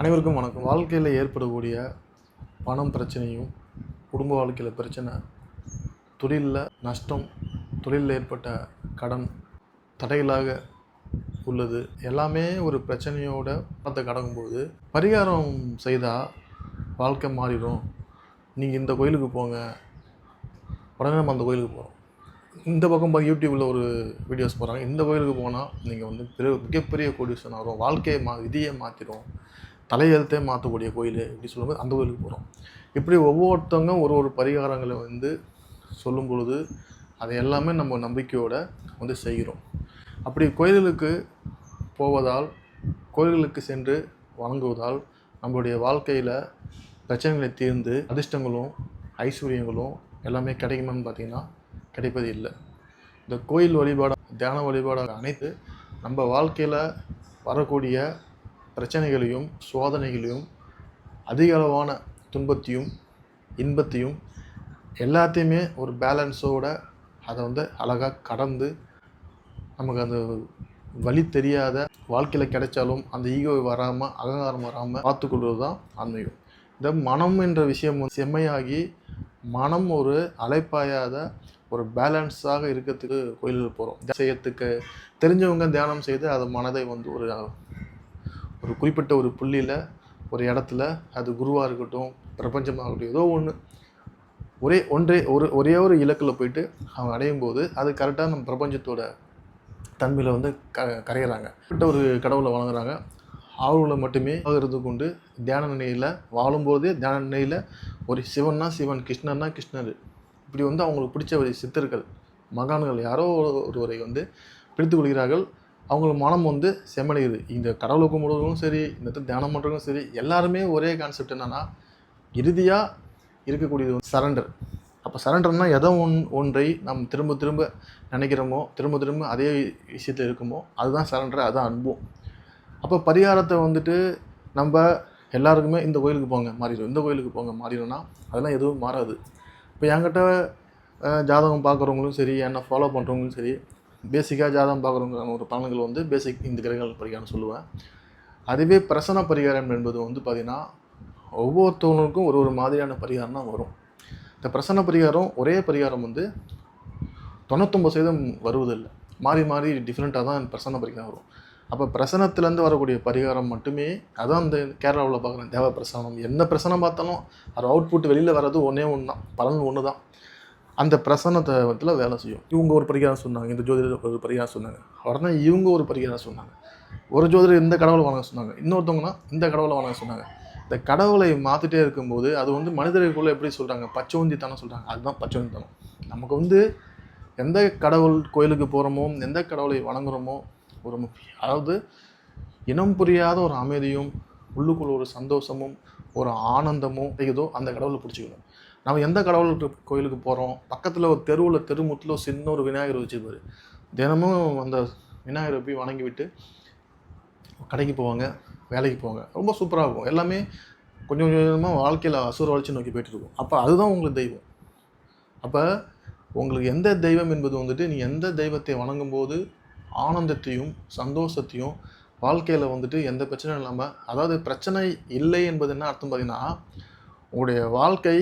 அனைவருக்கும் வணக்கம். வாழ்க்கையில் ஏற்படக்கூடிய பணம் பிரச்சனையும் குடும்ப வாழ்க்கையில் பிரச்சனை தொழிலில் நஷ்டம் தொழிலில் ஏற்பட்ட கடன் தடைகளாக உள்ளது. எல்லாமே ஒரு பிரச்சனையோட பணத்தை கடக்கும்போது பரிகாரம் செய்தால் வாழ்க்கை மாறிடும். நீங்கள் இந்த கோயிலுக்கு போங்க. உடனே நம்ம அந்த கோயிலுக்கு போகிறோம் இந்த பக்கம் பார்க்க யூடியூப்பில் ஒரு வீடியோஸ் போகிறாங்க இந்த கோயிலுக்கு போனால் நீங்கள் வந்து பெரிய மிகப்பெரிய கோடீஸ்வரன் ஆகும். வாழ்க்கையை மா விதியை மாற்றிடும் தலையெழுத்தே மாற்றக்கூடிய கோயில் இப்படி சொல்லும்போது அந்த கோயிலுக்கு போகிறோம் இப்படி ஒவ்வொருத்தவங்க ஒரு ஒரு பரிகாரங்களை வந்து சொல்லும் பொழுது அதை எல்லாமே நம்ம நம்பிக்கையோடு வந்து செய்கிறோம். அப்படி கோயில்களுக்கு போவதால் கோயில்களுக்கு சென்று வணங்குவதால் நம்மளுடைய வாழ்க்கையில் பிரச்சனைகளை தீர்ந்து அதிர்ஷ்டங்களும் ஐஸ்வர்யங்களும் எல்லாமே கிடைக்குமான்னு பார்த்திங்கன்னா கிடைப்பது இல்லை. இந்த கோயில் வழிபாடு தியான வழிபாடு அனைத்து நம்ம வாழ்க்கையில் வரக்கூடிய பிரச்சனைகளையும் சோதனைகளையும் அதிக அளவான துன்பத்தையும் இன்பத்தையும் எல்லாத்தையுமே ஒரு பேலன்ஸோட அதை வந்து அழகாக கடந்து நமக்கு அந்த வழி தெரியாத வாழ்க்கையில் கிடைச்சாலும் அந்த ஈகோ வராமல் அகங்காரம் வராமல் பார்த்துக்கொள்வது தான் ஆன்மீகம். இந்த மனம் என்ற விஷயம் செம்மையாகி மனம் ஒரு அலைப்பாயாத ஒரு பேலன்ஸாக இருக்கிறதுக்கு கோயிலுக்கு போகிறோம் செய்யறதுக்கு தெரிஞ்சவங்க தியானம் செய்து அது மனதை வந்து ஒரு ஒரு குறிப்பிட்ட ஒரு புள்ளியில் ஒரு இடத்துல அது குருவாக இருக்கட்டும் பிரபஞ்சமாக இருக்கட்டும் ஏதோ ஒன்று ஒரே ஒன்றே ஒரு ஒரே ஒரு இலக்கில் போயிட்டு அவங்க அடையும் போது அது கரெக்டாக நம்ம பிரபஞ்சத்தோட தன்மையில் வந்து க கரையிறாங்க. கிட்ட ஒரு கடவுளை வழங்குறாங்க அவர்களை மட்டுமே இருந்து கொண்டு தியான நிலையில் வாழும்போதே தியான நிலையில் ஒரு சிவன்னா சிவன் கிருஷ்ணன்னா கிருஷ்ணர். இப்படி வந்து அவங்களுக்கு பிடிச்ச ஒரு சித்தர்கள் மகான்கள் யாரோ ஒருவரை வந்து பிடித்து கொள்கிறார்கள். அவங்களுக்கு மனம் வந்து செம்மடையுது இந்த கடவுளை கும்பிடுறதும் சரி இந்த இடத்துல தியானம் பண்ணுறவங்களும் சரி எல்லாருமே ஒரே கான்செப்ட் என்னென்னா இறுதியாக இருக்கக்கூடியது சரண்டர் அப்போ சரண்டர்னால் எதோ ஒன் ஒன்றை நம்ம திரும்ப திரும்ப நினைக்கிறோமோ திரும்ப திரும்ப அதே விஷயத்தில் இருக்குமோ அதுதான் சரண்டர் அதுதான் அன்பும். அப்போ பரிகாரத்தை வந்துட்டு நம்ம எல்லாருக்குமே இந்த கோயிலுக்கு போங்க மாறிடும். இந்த கோயிலுக்கு போங்க மாறிடும்னா அதெல்லாம் எதுவும் மாறாது. இப்போ என்கிட்ட ஜாதகம் பார்க்குறவங்களும் சரி என்னை ஃபாலோ பண்ணுறவங்களும் சரி பேசிக்காக ஜாதகம் பார்க்குறவங்க ஒரு பலன்கள் வந்து பேசிக் இந்த கிரகங்கள் பரிகாரம் சொல்லுவேன். அதுவே பிரசன பரிகாரம் என்பது வந்து பார்த்திங்கன்னா ஒவ்வொருத்தவங்களுக்கும் ஒரு ஒரு மாதிரியான பரிகாரம் தான் வரும். இந்த பிரசன்ன பரிகாரம் ஒரே பரிகாரம் வந்து தொண்ணூத்தொம்பது சதவீதம் வருவதில்லை. மாறி மாறி டிஃப்ரெண்ட்டாக தான் பிரசன்ன பரிகாரம் வரும். அப்போ பிரசனத்துலேருந்து வரக்கூடிய பரிகாரம் மட்டுமே அதான் இந்த கேரளாவில் பார்க்குறேன் தேவ பிரசனம் என்ன பிரசனம் பார்த்தாலும் அது அவுட்புட் வெளியில் வர்றது ஒன்றே ஒன்று தான் பலன் ஒன்று தான் அந்த பிரசன்னத்தில் வேலை செய்யும். இவங்க ஒரு பரிகாரம் சொன்னாங்க. இந்த ஜோதிடர் ஒரு பரிகாரம் சொன்னாங்க. உடனே இவங்க ஒரு பரிகாரம் சொன்னாங்க. ஒரு ஜோதிடர் இந்த கடவுளை வணங்க சொன்னாங்க. இன்னொருத்தவங்கன்னா இந்த கடவுளை வணங்க சொன்னாங்க. இந்த கடவுளை மாற்றிட்டே இருக்கும்போது அது வந்து மனிதர்களுக்குள்ள எப்படி சொல்கிறாங்க பச்சோந்தித்தனம் சொல்கிறாங்க அதுதான் பச்சோந்தித்தனம் நமக்கு வந்து எந்த கடவுள் கோயிலுக்கு போகிறோமோ எந்த கடவுளை வணங்குறோமோ ஒரு மு- அதாவது இனம் புரியாத ஒரு அமைதியும் உள்ளுக்குள்ள ஒரு சந்தோஷமும் ஒரு ஆனந்தமும் ஏதோ அந்த கடவுளை பிடிச்சிக்கணும். நம்ம எந்த கடவுள் கோயிலுக்கு போகிறோம் பக்கத்தில் ஒரு தெருவில் தெருமுத்தில் சின்ன ஒரு விநாயகர் வச்சுருப்பார். தினமும் அந்த விநாயகரை போய் வணங்கி விட்டு கடைக்கு போவாங்க வேலைக்கு போவாங்க. ரொம்ப சூப்பராக இருக்கும். எல்லாமே கொஞ்சம் கொஞ்சமாக வாழ்க்கையில் அசுர வளர்ச்சி நோக்கி போயிட்டுருக்கும் அப்போ அதுதான் உங்களுக்கு தெய்வம். அப்போ உங்களுக்கு எந்த தெய்வம் என்பது வந்துட்டு நீ எந்த தெய்வத்தை வணங்கும் போது ஆனந்தத்தையும் சந்தோஷத்தையும் வாழ்க்கையில் வந்துட்டு எந்த பிரச்சனையும் இல்லாமல் அதாவது பிரச்சனை இல்லை என்பது என்ன அர்த்தம் பார்த்தீங்கன்னா உங்களுடைய வாழ்க்கை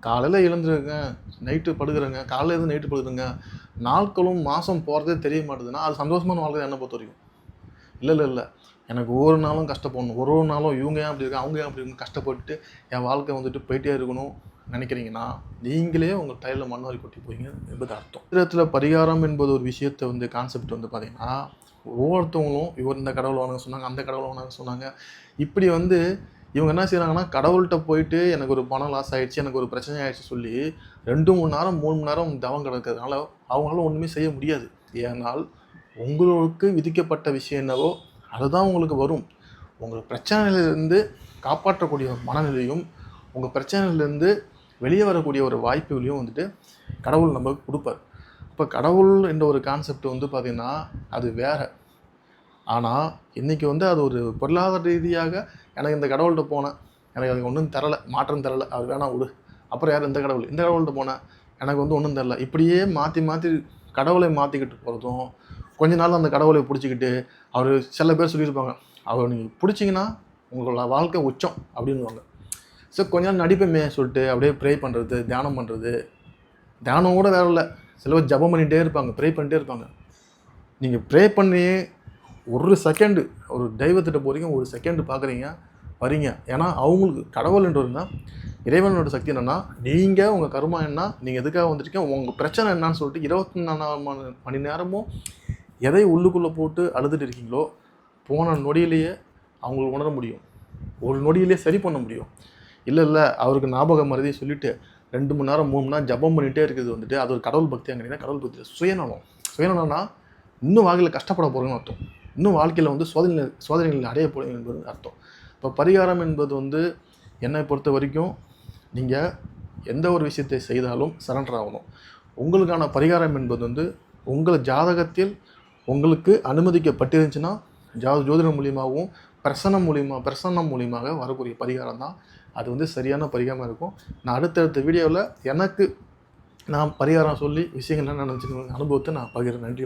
காலையில் எழுந்துருங்க நைட்டு படுக்கிறங்க காலையில் இருந்து நைட்டு படுகிறேங்க நாட்களும் மாதம் போகிறதே தெரிய மாட்டேதுன்னா அது சந்தோஷமான வாழ்க்கை என்ன பொறுத்த வரைக்கும். இல்லை இல்லை இல்லை. எனக்கு ஒவ்வொரு நாளும் கஷ்டப்படணும். ஒரு ஒரு நாளும் இவங்க ஏன் அப்படி இருக்காங்க அவங்க ஏன் அப்படி கஷ்டப்பட்டு என் வாழ்க்கை வந்துட்டு போயிட்டே இருக்கணும் நினைக்கிறீங்கன்னா நீங்களே உங்கள் டைலில் மண்ணாரி கொட்டி போவீங்க என்பது அர்த்தம். இடத்தில் பரிகாரம் என்பது ஒரு விஷயத்தை வந்து கான்செப்ட் வந்து பார்த்தீங்கன்னா ஒவ்வொருத்தவங்களும் இவர் இந்த கடவுள் வாங்க சொன்னாங்க அந்த கடவுளை வாங்க சொன்னாங்க. இப்படி வந்து இவங்க என்ன செய்கிறாங்கன்னா கடவுள்கிட்ட போயிட்டு எனக்கு ஒரு பணம் லாஸ் ஆகிடுச்சு எனக்கு ஒரு பிரச்சனை ஆயிடுச்சு சொல்லி ரெண்டு மூணு நேரம் மூணு மணி நேரம் தவம் கிடக்கிறதுனால அவங்களால ஒன்றுமே செய்ய முடியாது. ஏனால் உங்களுக்கு விதிக்கப்பட்ட விஷயம் என்னவோ அதுதான் உங்களுக்கு வரும். உங்கள் பிரச்சனையிலிருந்து காப்பாற்றக்கூடிய ஒரு மனநிலையும் உங்கள் பிரச்சனையிலேருந்து வெளியே வரக்கூடிய ஒரு வாய்ப்புகளையும் வந்துட்டு கடவுள் நமக்கு கொடுப்பார். இப்போ கடவுள் என்ற ஒரு கான்செப்ட் வந்து பார்த்திங்கன்னா அது வேற. ஆனால் இன்றைக்கி வந்து அது ஒரு பொருளாதார ரீதியாக எனக்கு இந்த கடவுள்கிட்ட போனேன். எனக்கு அதுக்கு ஒன்றும் தரலை மாற்றம் தரலை. அது வேணாம் விடு. அப்புறம் யார் இந்த கடவுள்? இந்த கடவுள்கிட்ட போனேன். எனக்கு வந்து ஒன்றும் தரல. இப்படியே மாற்றி மாற்றி கடவுளை மாற்றிக்கிட்டு போகிறதும் கொஞ்ச நாள் அந்த கடவுளை பிடிச்சிக்கிட்டு அவர் சில பேர் சொல்லியிருப்பாங்க அவர் நீங்கள் பிடிச்சிங்கன்னா உங்களோட வாழ்க்கை உச்சம் அப்படின்னுவாங்க. ஸோ கொஞ்ச நாள் நடிப்பேமே சொல்லிட்டு அப்படியே ப்ரே பண்ணுறது தியானம் பண்ணுறது தியானம் கூட வேற இல்லை. சில பேர் ஜபம் பண்ணிகிட்டே இருப்பாங்க ப்ரே பண்ணிகிட்டே இருப்பாங்க. நீங்கள் ப்ரே பண்ணி ஒரு செகண்டு ஒரு தெய்வத்திட்ட போகிறீங்க ஒரு செகண்டு பார்க்குறீங்க வரீங்க. ஏன்னா அவங்களுக்கு கடவுள்ன்றதுனா இறைவனோட சக்தி என்னென்னா நீங்கள் உங்கள் கர்மா என்ன நீங்கள் எதுக்காக வந்துருக்கீங்க உங்கள் பிரச்சனை என்னன்னு சொல்லிட்டு இருபத்தி நாலாம் மணி நேரமும் எதை உள்ளுக்குள்ளே போட்டு அழுதுட்டு இருக்கீங்களோ போன நொடியிலேயே அவங்களுக்கு உணர முடியும். ஒரு நொடியிலே சரி பண்ண முடியும். இல்லை இல்லை அவருக்கு ஞாபகம் மருதியை சொல்லிட்டு ரெண்டு மணி நேரம் மூணு மணி நேரம் ஜபம் பண்ணிகிட்டே இருக்குது வந்துட்டு அது ஒரு கடவுள் பக்தி அங்கே கடவுள் பக்தி சுயநலம். சுயநலம்னா இன்னும் வாழ்க்கையில் கஷ்டப்பட போகிறோன்னு அர்த்தம். இன்னும் வாழ்க்கையில் வந்து சோதனை சோதனைகள் அடைய போகிறீங்க என்பது அர்த்தம். இப்போ பரிகாரம் என்பது வந்து என்னை பொறுத்த வரைக்கும் நீங்கள் எந்த ஒரு விஷயத்தை செய்தாலும் சரண்டர் ஆகணும். உங்களுக்கான பரிகாரம் என்பது வந்து உங்கள் ஜாதகத்தில் உங்களுக்கு அனுமதிக்கப்பட்டிருந்துச்சுன்னா ஜா ஜோதிடம் மூலியமாகவும் பிரசனம் மூலியமாக பிரசன்னம் மூலியமாக வரக்கூடிய பரிகாரம் தான். அது வந்து சரியான பரிகாரமாக இருக்கும். நான் அடுத்தடுத்த வீடியோவில் எனக்கு நான் பரிகாரம் சொல்லி விஷயங்கள் என்ன நினச்சிக்கணும் அனுபவத்தை நான் பகிர்றேன். நன்றி